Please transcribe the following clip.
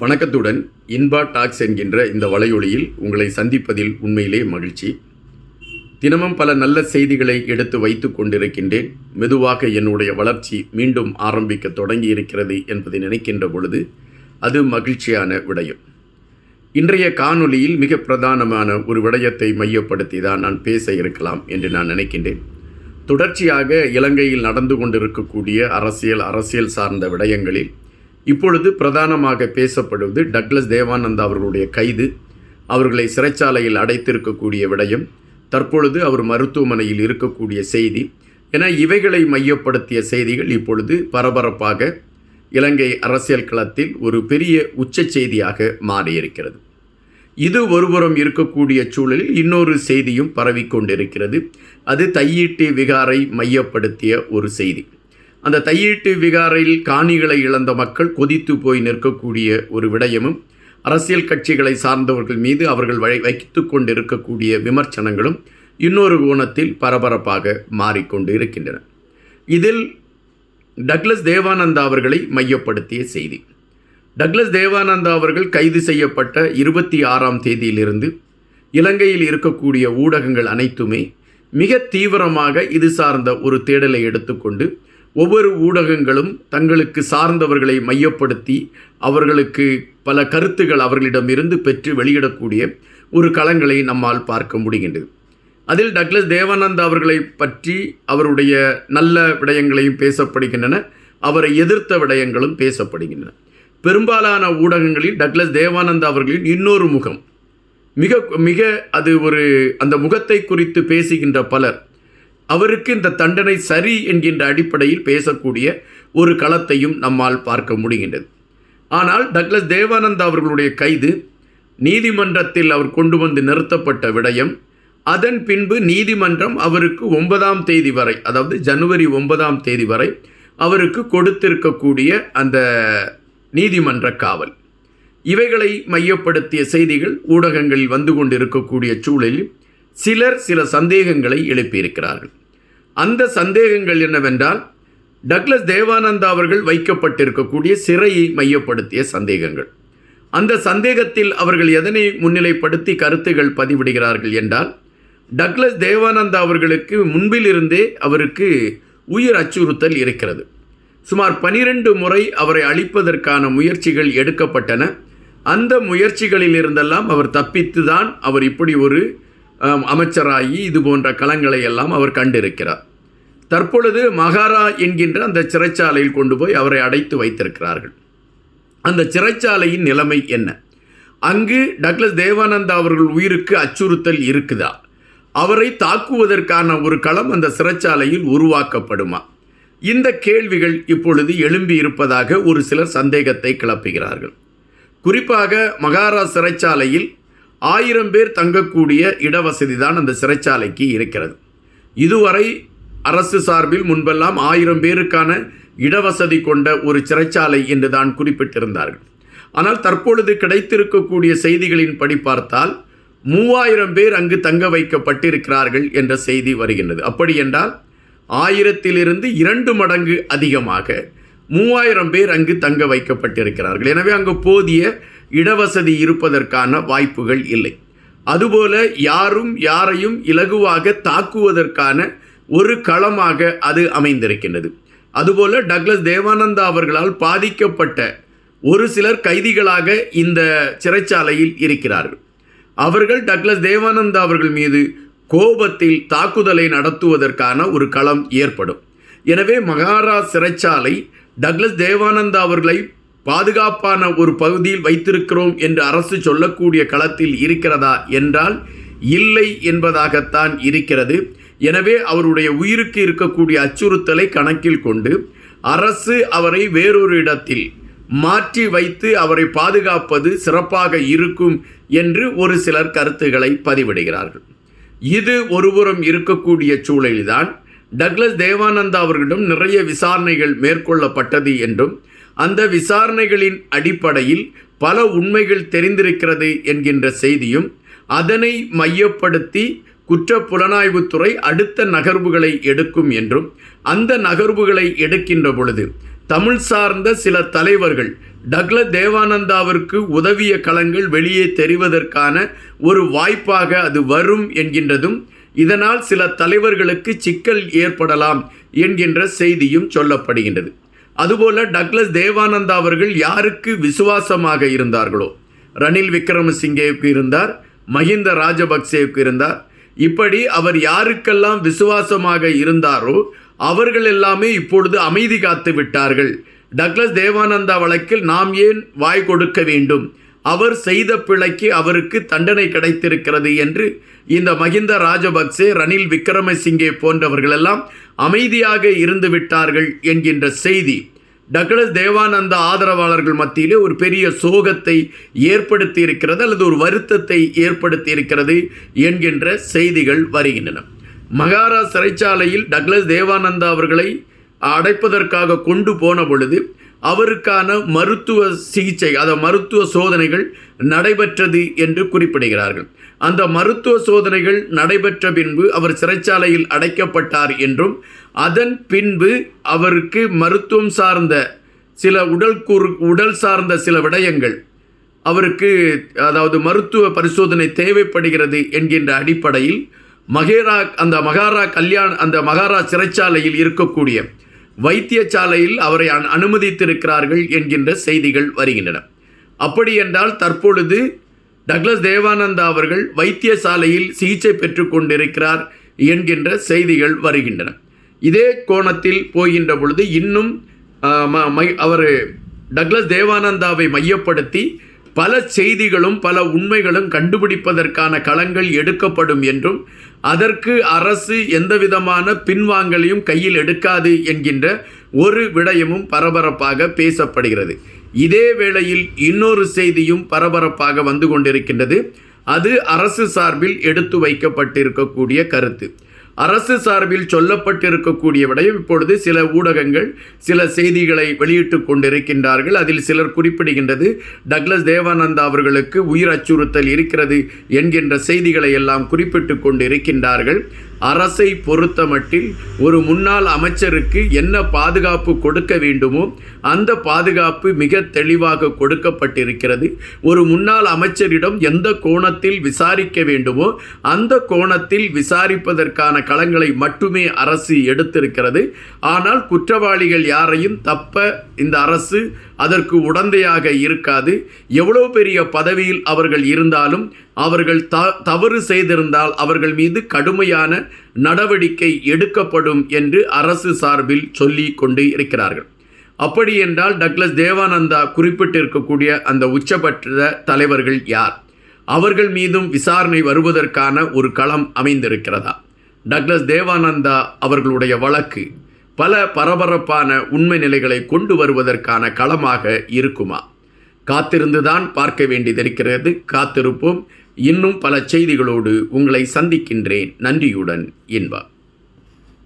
வணக்கத்துடன் இன்பா டாக்ஸ் என்கின்ற இந்த வலையொலியில் உங்களை சந்திப்பதில் உண்மையிலே மகிழ்ச்சி. தினமும் பல நல்ல செய்திகளை எடுத்து வைத்து கொண்டிருக்கின்றேன். மெதுவாக என்னுடைய வளர்ச்சி மீண்டும் ஆரம்பிக்க தொடங்கி இருக்கிறது என்பதை நினைக்கின்ற பொழுது அது மகிழ்ச்சியான விடயம். இன்றைய காணொளியில் மிக பிரதானமான ஒரு விடயத்தை மையப்படுத்தி தான் நான் பேச இருக்கலாம் என்று நான் நினைக்கின்றேன். தொடர்ச்சியாக இலங்கையில் நடந்து கொண்டிருக்கக்கூடிய அரசியல் அரசியல் சார்ந்த விடயங்களில் இப்பொழுது பிரதானமாக பேசப்படுவது டக்ளஸ் தேவானந்தா அவர்களுடைய கைது அவர்களை சிறைச்சாலையில் அடைத்திருக்கக்கூடிய விடயம் தற்பொழுது அவர் மருத்துவமனையில் இருக்கக்கூடிய செய்தி என இவைகளை மையப்படுத்திய செய்திகள் இப்பொழுது பரபரப்பாக இலங்கை அரசியல் களத்தில் ஒரு பெரிய உச்ச செய்தியாக மாறியிருக்கிறது. இது ஒருபுறம் இருக்கக்கூடிய சூழலில் இன்னொரு செய்தியும் பரவிக்கொண்டிருக்கிறது. அது தையீட்டு விகாரை மையப்படுத்திய ஒரு செய்தி. அந்த தையீட்டு விகாரையில் காணிகளை இழந்த மக்கள் கொதித்து போய் நிற்கக்கூடிய ஒரு விடயமும் அரசியல் கட்சிகளை சார்ந்தவர்கள் மீது அவர்கள் வழி வைத்து கொண்டிருக்கக்கூடிய விமர்சனங்களும் இன்னொரு கோணத்தில் பரபரப்பாக மாறிக்கொண்டு இருக்கின்றன. இதில் டக்ளஸ் தேவானந்தா அவர்களை மையப்படுத்திய செய்தி. டக்ளஸ் தேவானந்தா அவர்கள் கைது செய்யப்பட்ட இருபத்தி ஆறாம் தேதியிலிருந்து இலங்கையில் இருக்கக்கூடிய ஊடகங்கள் அனைத்துமே மிக தீவிரமாக இது சார்ந்த ஒரு தேடலை எடுத்துக்கொண்டு ஒவ்வொரு ஊடகங்களும் தங்களுக்கு சார்ந்தவர்களை மையப்படுத்தி அவர்களுக்கு பல கருத்துகள் அவர்களிடமிருந்து பெற்று வெளியிடக்கூடிய ஒரு களங்களை நம்மால் பார்க்க முடிகின்றது. அதில் டக்ளஸ் தேவானந்தா அவர்களை பற்றி அவருடைய நல்ல விடயங்களையும் பேசப்படுகின்றன அவரை எதிர்த்த விடயங்களும் பேசப்படுகின்றன. பெரும்பாலான ஊடகங்களில் டக்ளஸ் தேவானந்தா அவர்களின் இன்னொரு முகம். மிக மிக அது ஒரு அந்த முகத்தை குறித்து பேசுகின்ற பலர் அவருக்கு இந்த தண்டனை சரி என்கின்ற அடிப்படையில் பேசக்கூடிய ஒரு களத்தையும் நம்மால் பார்க்க முடிகின்றது. ஆனால் டக்ளஸ் தேவானந்தா அவர்களுடைய கைது நீதிமன்றத்தில் அவர் கொண்டு வந்து நிறுத்தப்பட்ட விடயம் அதன் பின்பு நீதிமன்றம் அவருக்கு ஒன்பதாம் தேதி வரை அதாவது ஜனவரி ஒன்பதாம் தேதி வரை அவருக்கு கொடுத்திருக்கக்கூடிய அந்த நீதிமன்ற காவல். இவைகளை மையப்படுத்திய செய்திகள் ஊடகங்களில் வந்து கொண்டிருக்கக்கூடிய சூழலில் சிலர் சில சந்தேகங்களை எழுப்பியிருக்கிறார்கள். அந்த சந்தேகங்கள் என்னவென்றால் டக்ளஸ் தேவானந்தா அவர்கள் வைக்கப்பட்டிருக்கக்கூடிய சிறையை மையப்படுத்திய சந்தேகங்கள். அந்த சந்தேகத்தில் அவர்கள் எதனை முன்னிலைப்படுத்தி கருத்துகள் பதிவிடுகிறார்கள் என்றால் டக்ளஸ் தேவானந்தா அவர்களுக்கு முன்பிலிருந்தே அவருக்கு உயிர் அச்சுறுத்தல் இருக்கிறது. சுமார் பனிரெண்டு முறை அவரை அழிப்பதற்கான முயற்சிகள் எடுக்கப்பட்டன. அந்த முயற்சிகளில் இருந்தெல்லாம் அவர் தப்பித்து தான் அவர் இப்படி ஒரு அமைச்சராகி இது போன்ற களங்களை எல்லாம் அவர் கண்டிருக்கிறார். தற்பொழுது மகாரா என்கின்ற அந்த சிறைச்சாலையில் கொண்டு போய் அவரை அடைத்து வைத்திருக்கிறார்கள். அந்த சிறைச்சாலையின் நிலைமை என்ன? அங்கு டக்ளஸ் தேவானந்தா அவர்கள் உயிருக்கு அச்சுறுத்தல் இருக்குதா? அவரை தாக்குவதற்கான ஒரு களம் அந்த சிறைச்சாலையில் உருவாக்கப்படுமா? இந்த கேள்விகள் இப்பொழுது எழும்பி இருப்பதாக ஒரு சிலர் சந்தேகத்தை கிளப்புகிறார்கள். குறிப்பாக மகாரா சிறைச்சாலையில் ஆயிரம் பேர் தங்கக்கூடிய இடவசதி தான் அந்த சிறைச்சாலைக்கு இருக்கிறது. இதுவரை அரசு சார்பில் முன்பெல்லாம் ஆயிரம் பேருக்கான இடவசதி கொண்ட ஒரு சிறைச்சாலை என்று தான் குறிப்பிட்டிருந்தார்கள். ஆனால் தற்பொழுது கிடைத்திருக்கக்கூடிய செய்திகளின் படி பார்த்தால் மூவாயிரம் பேர் அங்கு தங்க வைக்கப்பட்டிருக்கிறார்கள் என்ற செய்தி வருகின்றது. அப்படி என்றால் ஆயிரத்திலிருந்து இரண்டு மடங்கு அதிகமாக மூவாயிரம் பேர் அங்கு தங்க வைக்கப்பட்டிருக்கிறார்கள். எனவே அங்கு போதிய இடவசதி இருப்பதற்கான வாய்ப்புகள் இல்லை. அதுபோல யாரும் யாரையும் இலகுவாக தாக்குவதற்கான ஒரு களமாக அது அமைந்திருக்கின்றது. அதுபோல டக்ளஸ் தேவானந்தா அவர்களால் பாதிக்கப்பட்ட ஒரு சிலர் கைதிகளாக இந்த சிறைச்சாலையில் இருக்கிறார்கள். அவர்கள் டக்ளஸ் தேவானந்தா அவர்கள் மீது கோபத்தில் தாக்குதலை நடத்துவதற்கான ஒரு களம் ஏற்படும். எனவே மகாரா சிறைச்சாலை டக்ளஸ் தேவானந்தா அவர்களை பாதுகாப்பான ஒரு பகுதியில் வைத்திருக்கிறோம் என்று அரசு சொல்லக்கூடிய களத்தில் இருக்கிறதா என்றால் இல்லை என்பதாகத்தான் இருக்கிறது. எனவே அவருடைய உயிருக்கு இருக்கக்கூடிய அச்சுறுத்தலை கணக்கில் கொண்டு அரசு அவரை வேறொரு இடத்தில் மாற்றி வைத்து அவரை பாதுகாப்பது சிறப்பாக இருக்கும் என்று ஒரு சிலர் கருத்துக்களை பதிவிடுகிறார்கள். இது ஒருபுறம் இருக்கக்கூடிய சூழலில்தான் டக்ளஸ் தேவானந்தா அவர்களிடம் நிறைய விசாரணைகள் மேற்கொள்ளப்பட்டது என்றும் அந்த விசாரணைகளின் அடிப்படையில் பல உண்மைகள் தெரிந்திருக்கிறது என்கின்ற செய்தியும் அதனை மையப்படுத்தி குற்ற புலனாய்வுத்துறை அடுத்த நகர்வுகளை எடுக்கும் என்றும் அந்த நகர்வுகளை எடுக்கின்ற பொழுது தமிழ் சார்ந்த சில தலைவர்கள் டக்ல தேவானந்தாவிற்கு உதவிய களங்கள் வெளியே தெரிவதற்கான ஒரு வாய்ப்பாக அது வரும் என்கின்றதும் இதனால் சில தலைவர்களுக்கு சிக்கல் ஏற்படலாம் என்கின்ற செய்தியும் சொல்லப்படுகின்றது. அதுபோல டக்ளஸ் தேவானந்தா அவர்கள் யாருக்கு விசுவாசமாக இருந்தார்களோ? ரணில் விக்ரமசிங்கேவுக்கு இருந்தார் மஹிந்த ராஜபக்சேவுக்கு இருந்தார். இப்படி அவர் யாருக்கெல்லாம் விசுவாசமாக இருந்தாரோ அவர்கள் எல்லாமே இப்பொழுது அமைதி காத்து விட்டார்கள் டக்ளஸ் தேவானந்தா வழக்கில் நாம் ஏன் வாய் கொடுக்க வேண்டும்? அவர் செய்த பிழைக்கு அவருக்கு தண்டனை கிடைத்திருக்கிறது என்று இந்த மஹிந்த ராஜபக்சே ரணில் விக்ரமசிங்கே போன்றவர்களெல்லாம் அமைதியாக இருந்து விட்டார்கள் என்கின்ற செய்தி. டக்ளஸ் தேவானந்தா ஆதரவாளர்கள் மத்தியிலே ஒரு பெரிய சோகத்தை ஏற்படுத்தி இருக்கிறது அல்லது ஒரு வருத்தத்தை ஏற்படுத்தி இருக்கிறது என்கின்ற செய்திகள் வருகின்றன. மகாரா சிறைச்சாலையில் டக்ளஸ் தேவானந்தா அவர்களை அடைப்பதற்காக கொண்டு போன பொழுது அவருக்கான மருத்துவ சிகிச்சை அதாவது மருத்துவ சோதனைகள் நடைபெற்றது என்று குறிப்பிடுகிறார்கள். அந்த மருத்துவ சோதனைகள் நடைபெற்ற பின்பு அவர் சிறைச்சாலையில் அடைக்கப்பட்டார் என்றும் அதன் பின்பு அவருக்கு மருத்துவம் சார்ந்த சில உடல் கூறு உடல் சார்ந்த சில விடயங்கள் அவருக்கு அதாவது மருத்துவ பரிசோதனை தேவைப்படுகிறது என்கின்ற அடிப்படையில் மகேரா அந்த மகாரா கல்யாண் அந்த மகாரா சிறைச்சாலையில் இருக்கக்கூடிய வைத்தியசாலையில் அவரை அனு- அனுமதித்திருக்கிறார்கள் என்கின்ற செய்திகள் வருகின்றன. அப்படி என்றால் தற்பொழுது டக்ளஸ் தேவானந்தா அவர்கள் வைத்தியசாலையில் சிகிச்சை பெற்றுக்கொண்டிருக்கிறார் என்கின்ற செய்திகள் வருகின்றன. இதே கோணத்தில் போகின்ற பொழுது இன்னும் ம- அவர் டக்ளஸ் தேவானந்தாவை மையப்படுத்தி பல செய்திகளும் பல உண்மைகளும் கண்டுபிடிப்பதற்கான களங்கள் எடுக்கப்படும் என்றும் அதற்கு அரசு எந்தவிதமான பின்வாங்கலையும் கையில் எடுக்காது என்கின்ற ஒரு விடயமும் பரபரப்பாக பேசப்படுகிறது. இதே வேளையில் இன்னொரு செய்தியும் பரபரப்பாக வந்து கொண்டிருக்கின்றது. அது அரசு சார்பில் எடுத்து வைக்கப்பட்டிருக்கக்கூடிய கருத்து. அரசு சார்பில் சொல்லப்பட்டிருக்கக்கூடிய விடயம் இப்பொழுது சில ஊடகங்கள் சில செய்திகளை வெளியிட்டு கொண்டிருக்கின்றார்கள். அதில் சிலர் குறிப்பிடுகின்றது டக்ளஸ் தேவானந்தா அவர்களுக்கு உயிர் அச்சுறுத்தல் இருக்கிறது என்கின்ற செய்திகளை எல்லாம் குறிப்பிட்டு கொண்டிருக்கின்றார்கள். அரசை பொறுத்தமட்டில் ஒரு முன்னாள் அமைச்சருக்கு என்ன பாதுகாப்பு கொடுக்க வேண்டுமோ அந்த பாதுகாப்பு மிக தெளிவாக கொடுக்கப்பட்டிருக்கிறது. ஒரு முன்னாள் அமைச்சரிடம் எந்த கோணத்தில் விசாரிக்க வேண்டுமோ அந்த கோணத்தில் விசாரிப்பதற்கான களங்களை மட்டுமே அரசு எடுத்திருக்கிறது. ஆனால் குற்றவாளிகள் யாரையும் தப்ப இந்த அரசு அதற்கு உடந்தையாக இருக்காது. எவ்வளோ பெரிய பதவியில் அவர்கள் இருந்தாலும் அவர்கள் த தவறு செய்திருந்தால் அவர்கள் மீது கடுமையான நடவடிக்கை எடுக்கப்படும் என்று அரசு சார்பில் சொல்லி கொண்டு இருக்கிறார்கள். அப்படி என்றால் டக்ளஸ் தேவானந்தா குறிப்பிட்டிருக்கக்கூடிய அந்த உச்சபட்ச தலைவர்கள் யார்? அவர்கள் மீதும் விசாரணை வருவதற்கான ஒரு களம் அமைந்திருக்கிறதா? டக்ளஸ் தேவானந்தா அவர்களுடைய வழக்கு. பல பரபரப்பான உண்மை நிலைகளை கொண்டு வருவதற்கான களமாக இருக்குமா? காத்திருந்துதான் பார்க்க வேண்டியதிருக்கிறது காத்திருப்போம். இன்னும் பல செய்திகளோடு உங்களை சந்திக்கின்றேன். நன்றியுடன் என்பார்